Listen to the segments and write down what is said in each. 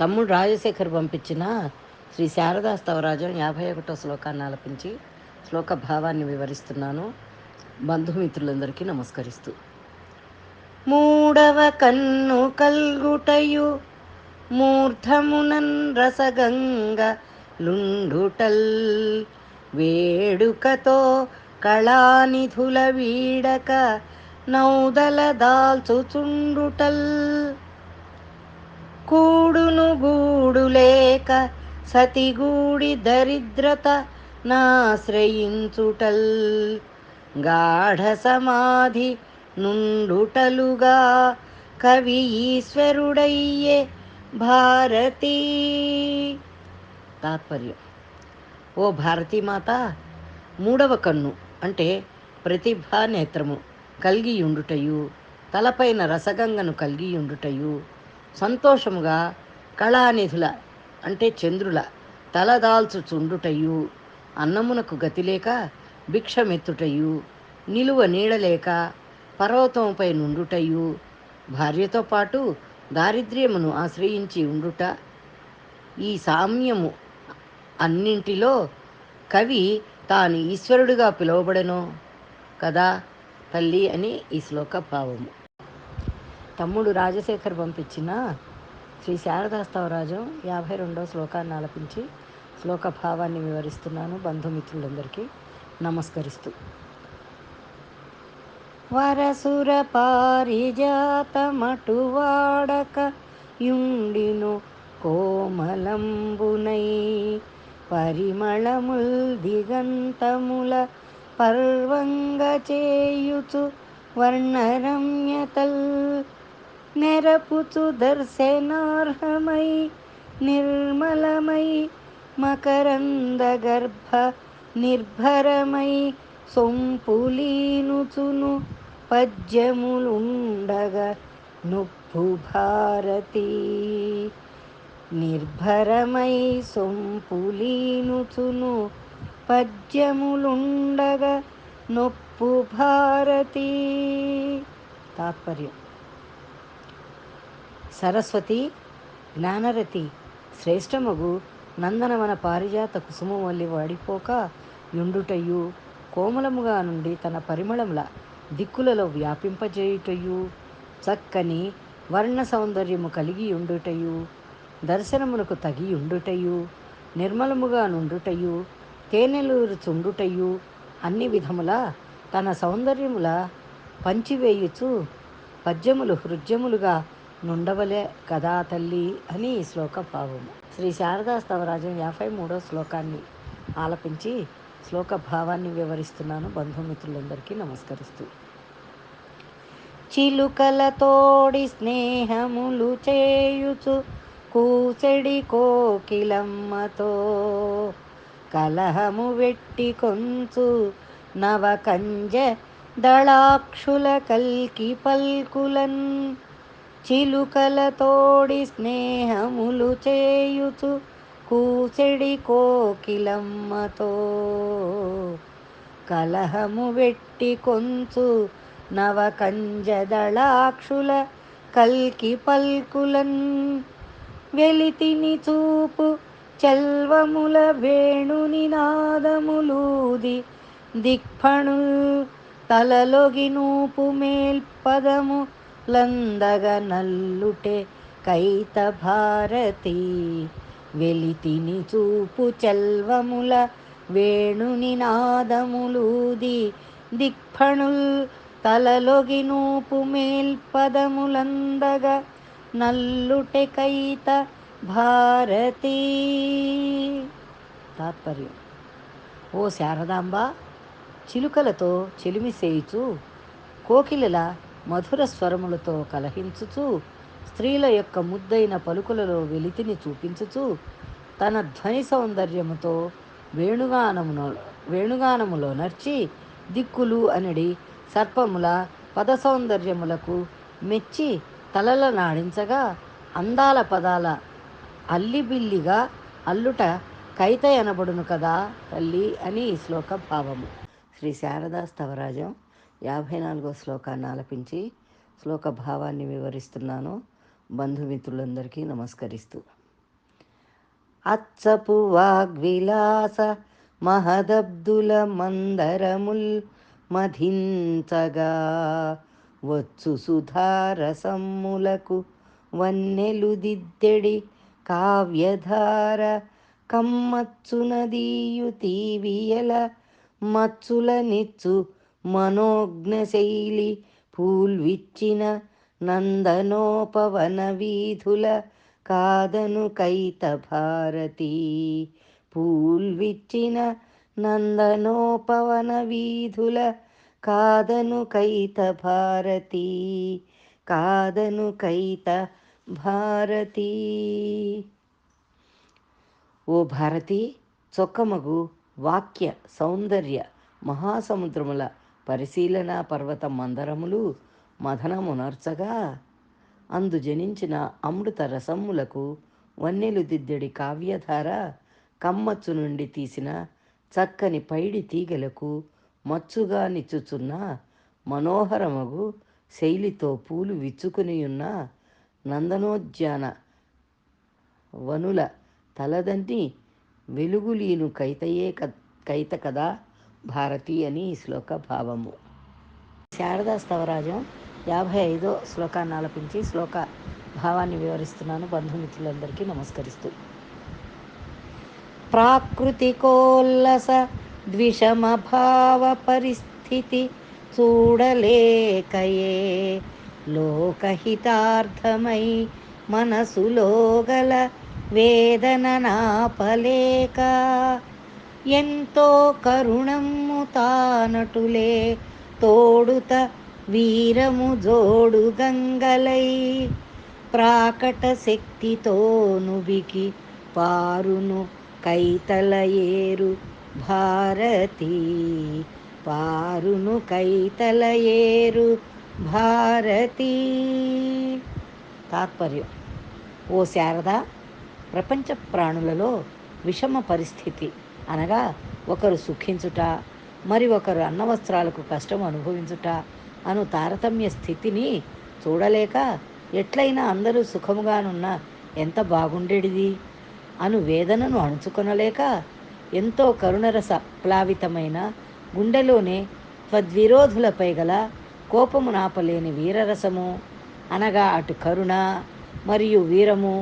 తమ్ముడు రాజశేఖర్ పంపించిన శ్రీ శారదా స్తవరాజం యాభై ఒకటో శ్లోకాన్ని ఆలపించి శ్లోక భావాన్ని వివరిస్తున్నాను. బంధుమిత్రులందరికీ నమస్కరిస్తూ. మూడవ కన్ను కల్గుటయు మూర్ధమునన్ రసగంగ లుండుటల్ వేడుకతో కళానిధుల వీడక నౌదల దాల్చుచుండుటల్ తోడు లేక సతిగూడి దరిద్రత నాశ్రయించుటల్. గాఢ సమాధి నుండుటలుగా కవి ఈశ్వరుడయ్యే భారతీ. తాత్పర్యం. ఓ భారతీమాత మూడవ కన్ను అంటే ప్రతిభా నేత్రము కలిగి ఉండుటయు తలపైన రసగంగను కలిగి ఉండుటయు సంతోషముగా కళానిధుల అంటే చంద్రుల తలదాల్చుచుండుటయు అన్నమునకు గతిలేక భిక్షమెత్తుటయు నిలువ నీడలేక పర్వతంపై నుండుటయు భార్యతో పాటు దారిద్ర్యమును ఆశ్రయించి ఉండుట ఈ సామ్యము అన్నింటిలో కవి తాను ఈశ్వరుడిగా పిలువబడను కదా తల్లి అని ఈ శ్లోక భావము. తమ్ముడు రాజశేఖర్ పంపించిన శ్రీ శారదాస్తవరాజం యాభై రెండో శ్లోకాన్ని ఆలపించి శ్లోక భావాన్ని వివరిస్తున్నాను బంధుమిత్రులందరికీ. నమస్కరిస్తూ. వరసుర పారిజాతమటు వాడక యుండిను కోమలంబునై పరిమళముల్ దిగంతముల పర్వంగ చేయుచు వర్ణరమ్యతల్ నెరపుచు దర్శనార్హమై నిర్మలమై మకరంద గర్భ నిర్భరమై సొంపులీనుచును పద్యములుండగా నొప్పు భారతి. నిర్భరమై సొంపులీనుచును పద్యములుండగా నొప్పు భారతి. తాత్పర్యం. సరస్వతి జ్ఞానరతి శ్రేష్టమగు నందనవన పారిజాత కుసుమం వల్లి వాడిపోక యుండుటయు కోమలముగా నుండి తన పరిమళముల దిక్కులలో వ్యాపింపజేయుటయు చక్కని వర్ణ సౌందర్యము కలిగి ఉండుటయు దర్శనమునకు తగి ఉండుటయు నిర్మలముగా నుండుటయు తేనెలూరు చుండుటయు అన్ని విధముల తన సౌందర్యముల పంచివేయుచు పద్యములు హృద్యములుగా నుండవలే కదా తల్లి అని ఈ శ్లోక భావము. శ్రీ శారదా స్తవరాజం యాభై మూడో శ్లోకాన్ని ఆలపించి శ్లోక భావాన్ని వివరిస్తున్నాను. బంధుమిత్రులందరికీ నమస్కరిస్తూ. చిలుకలతోడి స్నేహములు చేయుచు కూచెడి కోకిలమ్మతో కలహము వెట్టి కొంచు నవకంజ దళాక్షుల కల్కి పల్కులన్ చిలుకలతోడి స్నేహములు చేయుచు కూచెడి కోకిలమ్మతో. కలహము వెట్టి కొంచు నవకంజదళాక్షుల కల్కి పల్కులన్ వెలితిని చూపు చెల్వముల వేణుని నాదములూది దిక్ఫణుల్ తలలొగి నూపు మేల్పదము లందగ నల్లుటే కైత భారతి. వెలితిని చూపు చెల్వముల వేణుని నాదములూది. దిక్ఫణుల్ తలలొగి నూపు మేల్పదములందగ నల్లుటె కైత భారతి. తాత్పర్యం. ఓ శారదాంబ చిలుకలతో చెలిమి చేయుచు కోకిలల మధుర స్వరములతో కలహించుచు స్త్రీల యొక్క ముద్దైన పలుకులలో వెలితిని చూపించుచు తన ధ్వని సౌందర్యముతో వేణుగానమును వేణుగానములో నర్చి దిక్కులు అనడి సర్పముల పద సౌందర్యములకు మెచ్చి తలల నాడించగా అందాల పదాల అల్లిబిల్లిగా అల్లుట కైత ఎనబడును కదా తల్లి అని ఈ శ్లోక భావము. శ్రీ శారదా స్తవరాజం. యాభై నాలుగో శ్లోకాన్ని ఆలపించి శ్లోక భావాన్ని వివరిస్తున్నాను. బంధుమిత్రులందరికీ నమస్కరిస్తూ. అచ్చపు వాగ్విలాస మహదబ్దుల మందరముల్ మధించగా వచ్చు సుధారసమ్ములకు వన్నెలు దిద్దెడి కావ్యధార కమ్మచ్చునదీయు తీవియల మచ్చుల నిచ్చు మనోజ్ఞశైలి పూల్విచ్చిన నందనోపవన వీధుల కాదను కైత భారతి పూల్విచ్చిన నందనోపవన వీధుల కాదను కైత భారతి కాదను కైత భారతి ఓ భారతి చొక్కమగు వాక్య సౌందర్య మహాసముద్రముల పరిశీలన పర్వత మందరములు మదనమునర్చగా అందు జనించిన అమృత రసములకు వన్నెలు దిద్దెడి కావ్యధార కమ్మచ్చు నుండి తీసిన చక్కని పైడి తీగలకు మచ్చుగా నిచ్చుచున్న మనోహరమగు శైలితో పూలు విచ్చుకునియున్న నందనోద్యాన వనుల తలదంటి వెలుగులీను కైతయే కైత కదా భారతి అని ఈ శ్లోక భావము. శారదా స్థవరాజం యాభై ఐదో శ్లోకాన్ని ఆలపించి శ్లోక భావాన్ని వివరిస్తున్నాను. బంధుమిత్రులందరికీ నమస్కరిస్తూ. ప్రాకృతికోల్లస ద్విషమ భావ పరిస్థితి చూడలేకయే లోకహితార్థమై మనసులో గల వేదన నాపలేక ఎంతో కరుణమ్ము తానటులే తోడుత వీరము జోడు గంగలై. ప్రాకట శక్తితో నుబికి పారును కైతల ఏరు భారతి. పారును కైతల ఏరు భారతి. తాత్పర్యం. ఓ శారద ప్రపంచ ప్రాణులలో విషమ పరిస్థితి. అనగా ఒకరు సుఖించుట మరి ఒకరు అన్నవస్త్రాలకు కష్టం అనుభవించుట అను తారతమ్య స్థితిని చూడలేక ఎట్లయినా అందరూ సుఖముగానున్న ఎంత బాగుండేడిది? అను వేదనను అణుచుకొనలేక ఎంతో కరుణరస ప్లావితమైన గుండెలోనే త్వద్విరోధులపై గల కోపము నాపలేని వీరరసము అనగా అటు కరుణ మరియు వీరము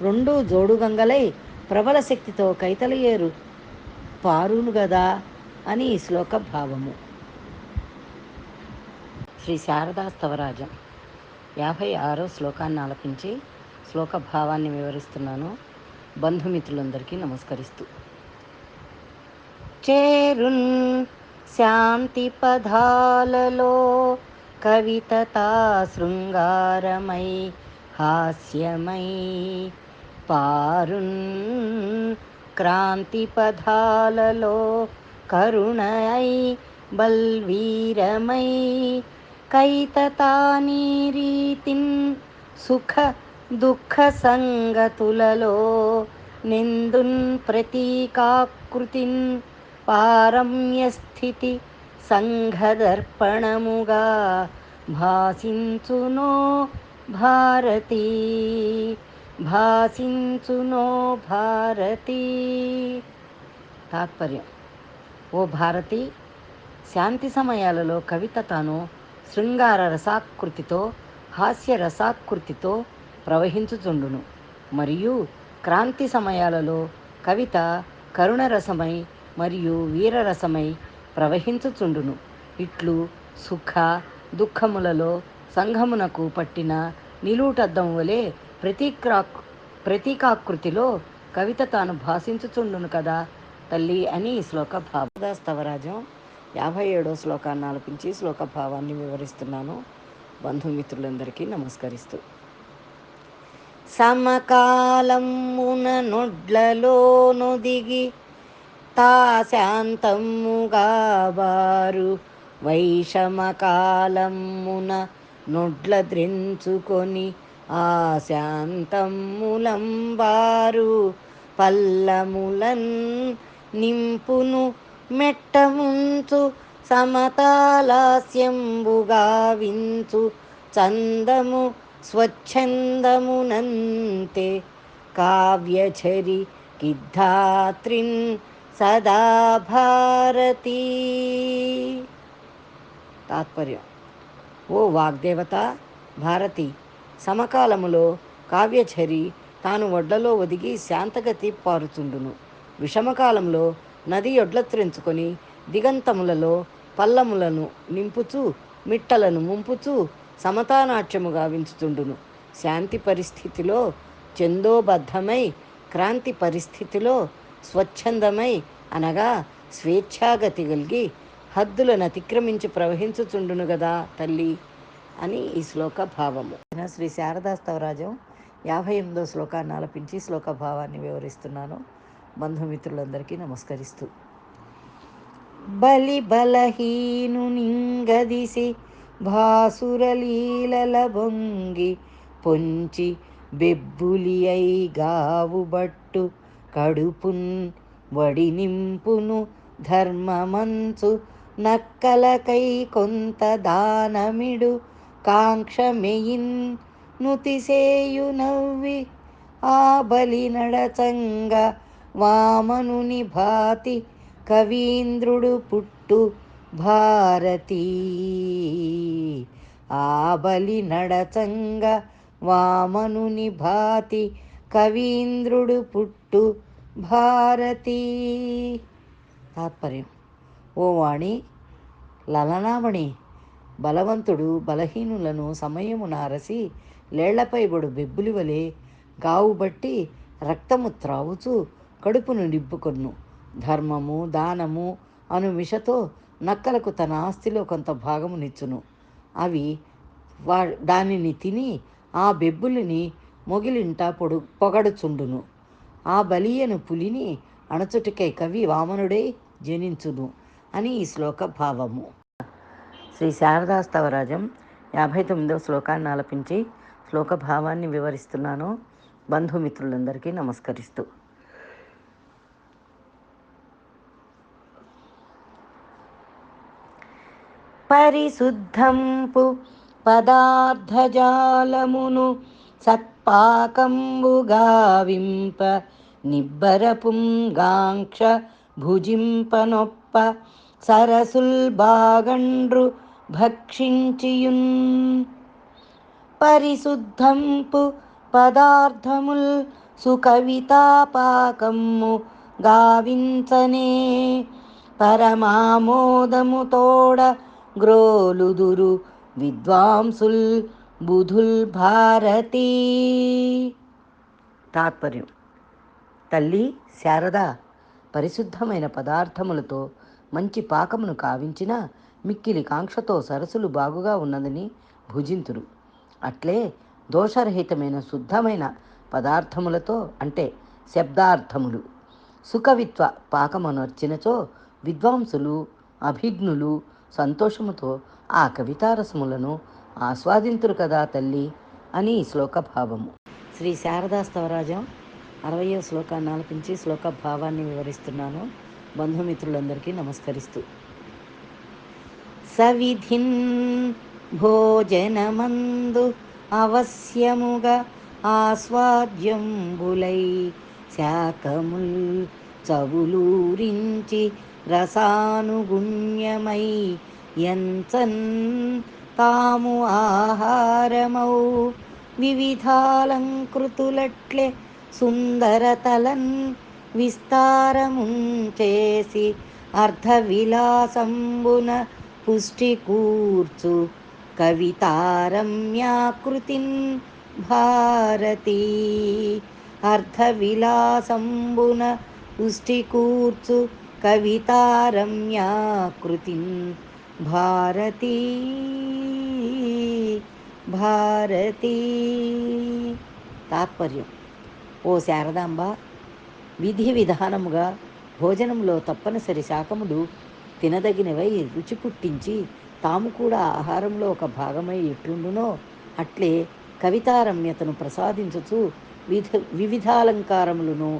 రెండూ జోడుగంగలై ప్రబల శక్తితో కైతలయేరు పారును గదా అని ఈ శ్లోక భావము శ్రీ శారదాస్తవరాజం యాభై ఆరో శ్లోకాన్ని ఆలపించి శ్లోక భావాన్ని వివరిస్తున్నాను. బంధుమిత్రులందరికీ నమస్కరిస్తూ. చేరున్ శాంతి పదాలలో కవితతా శృంగారమై హాస్యమై పారున్ క్రాంతి పదాలలో కరుణై బల్వీరమై కైతతానీ రీతిన్ సుఖ దుఃఖ సంగతులలో నిందున్ ప్రతీకాకృతిన్ పారమ్యస్థితి సంఘదర్పణముగా భాసించునో భారతీ. భాసించునో భారతి. తాత్పర్యం. ఓ భారతి శాంతి సమయాలలో కవిత తాను శృంగార రసాకృతితో హాస్య రసాకృతితో ప్రవహించుచుండును. మరియు క్రాంతి సమయాలలో కవిత కరుణరసమై మరియు వీరరసమై ప్రవహించుచుండును. ఇట్లు సుఖ దుఃఖములలో సంఘమునకు పట్టిన నిలువుటద్దం వలె ప్రతీక్రా ప్రతీకాకృతిలో కవిత తాను భాషించుచుండును కదా తల్లి అని ఈ శ్లోక భావస్తవరాజం యాభై ఏడో శ్లోకాన్ని ఆలపించి శ్లోక భావాన్ని వివరిస్తున్నాను. బంధుమిత్రులందరికీ నమస్కరిస్తూ. సమకాలమున నొడ్లలోను దిగి తా శాంతముగా వారు వైషమకాలమున నొడ్ల ద్రించుకొని ఆ శాంతములంబారు పల్లములన్ నింపును మెట్టముంచు సమతాలాస్యంబుగా వించు చందము స్వచ్ఛందమునంతే కావ్యచరి కిద్ధాత్రిన్ సదా భారతీ తాత్పర్యం. ఓ వాగ్దేవత భారతి. సమకాలములో కావ్యచరి తాను ఒడ్లలో ఒదిగి శాంతగతి పారుచుండును విషమకాలంలో నది ఒడ్లత్రించుకొని దిగంతములలో పల్లములను నింపుచూ మిట్టలను ముంపుచూ సమతానాట్యము గావించుతుండును. శాంతి పరిస్థితిలో చందోబద్ధమై క్రాంతి పరిస్థితిలో స్వచ్ఛందమై అనగా స్వేచ్ఛాగతి కలిగి హద్దులను అతిక్రమించి ప్రవహించుచుండును గదా తల్లి. అని ఈ శ్లోక భావము. శ్రీ శారదాస్తవరాజం యాభై ఎనిమిదో శ్లోకాన్ని ఆలపించి శ్లోక భావాన్ని వివరిస్తున్నాను. బంధుమిత్రులందరికీ నమస్కరిస్తూ. బలి బలహీను నింగదిసి భాసురలీలల బొంగి పొంచి బెబ్బులి అయి గావుబట్టు కడుపున్ వడి నింపును ధర్మమంచు నక్కలకై కొంత దానమిడు కాంక్షమెయిన్ నుతిసేయు నవ్వి ఆ బలి నడచంగ వామనుని భాతి కవీంద్రుడు పుట్టు భారతీ. ఆ బలి నడచంగ వామనుని భాతి కవీంద్రుడు పుట్టు భారతీ. తాత్పర్యం. ఓ వాణి లలనామణి. బలవంతుడు బలహీనులను సమయమున అరసి లేళ్ళపై బడు బెబ్బులి వలె గావుబట్టి రక్తము త్రావుచు కడుపును నింపుకొను ధర్మము దానము అను మిషతో నక్కలకు తన ఆస్తిలో కొంత భాగము నిచ్చును. అవి వా దానిని తిని ఆ బెబ్బులిని మొగిలింట పొడు పొగడుచుండును. ఆ బలియను పులిని అణచుటికై కవి వామనుడే జనించును అని ఈ శ్లోక భావము. శ్రీ శారదాస్తవరాజం యాభై తొమ్మిదవ శ్లోకాన్ని ఆలపించి శ్లోక భావాన్ని వివరిస్తున్నాను. బంధుమిత్రులందరికీ నమస్కరిస్తూ. పరిశుద్ధంపు పదార్థజాలమును సత్పాకంబుగావింప నిబ్బరపుంగాంక్ష భుజింపనొప్ప సరసుల్ బాగండ్రు భక్షించియున్. పరిశుద్ధంపు పదార్థముల్ సుకవితాపాకమ్ము గావించనే. పరమామోదము తోడ గ్రోలుదురు విద్వాంసుల్ బుధుల్ భారతీ. తాత్పర్యం. తల్లి శారద పరిశుద్ధమైన పదార్థములతో మంచి పాకమును కావించిన మిక్కిలి కాంక్షతో సరస్సులు బాగుగా ఉన్నదని భుజింతురు. అట్లే దోషరహితమైన శుద్ధమైన పదార్థములతో అంటే శబ్దార్థములు సుకవిత్వ పాకమనర్చినచో విద్వాంసులు అభిజ్ఞులు సంతోషముతో ఆ కవితారసములను ఆస్వాదింతురు కదా తల్లి అని శ్లోక భావము శ్రీ శారదా స్థవరాజం అరవయో శ్లోకాన్ని ఆలపించి శ్లోక భావాన్ని వివరిస్తున్నాను. బంధుమిత్రులందరికీ నమస్కరిస్తూ. సవిధిన్ భోజనమందు అవశ్యముగా ఆస్వాద్యంబులై శాకముల్ చవులూరించి రసానుగుణ్యమై ఎంచన్ తాము ఆహారమౌ వివిధాలంకృతులట్లే సుందరతలన్ విస్తారముంచేసి అర్ధవిలాసంబున పుష్టి కూర్చు కవితారమ్యాకృతిన్ భారతీ. అర్ధవిలాసంబున పుష్టి కూర్చు కవితారమ్యాకృతిన్ భారతీ. భారతీ. తాత్పర్యం. ఓ శారదాంబ విధి విధానముగా భోజనంలో తప్పనిసరి శాకములు తినదగినవై రుచి పుట్టించి తాము కూడా ఆహారంలో ఒక భాగమై ఎట్లుండునో అట్లే కవితారమ్యతను ప్రసాదించుచు విధ వివిధాలంకారములను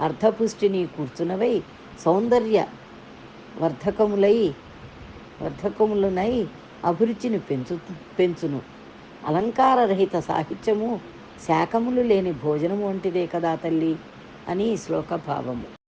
అర్ధపుష్టిని కూర్చునవై సౌందర్య వర్ధకములై వర్ధకములనై అభిరుచిని పెంచు పెంచును. అలంకారరహిత సాహిత్యము శాకములు లేని భోజనము వంటిదే కదా తల్లి. అని ఈ శ్లోక భావము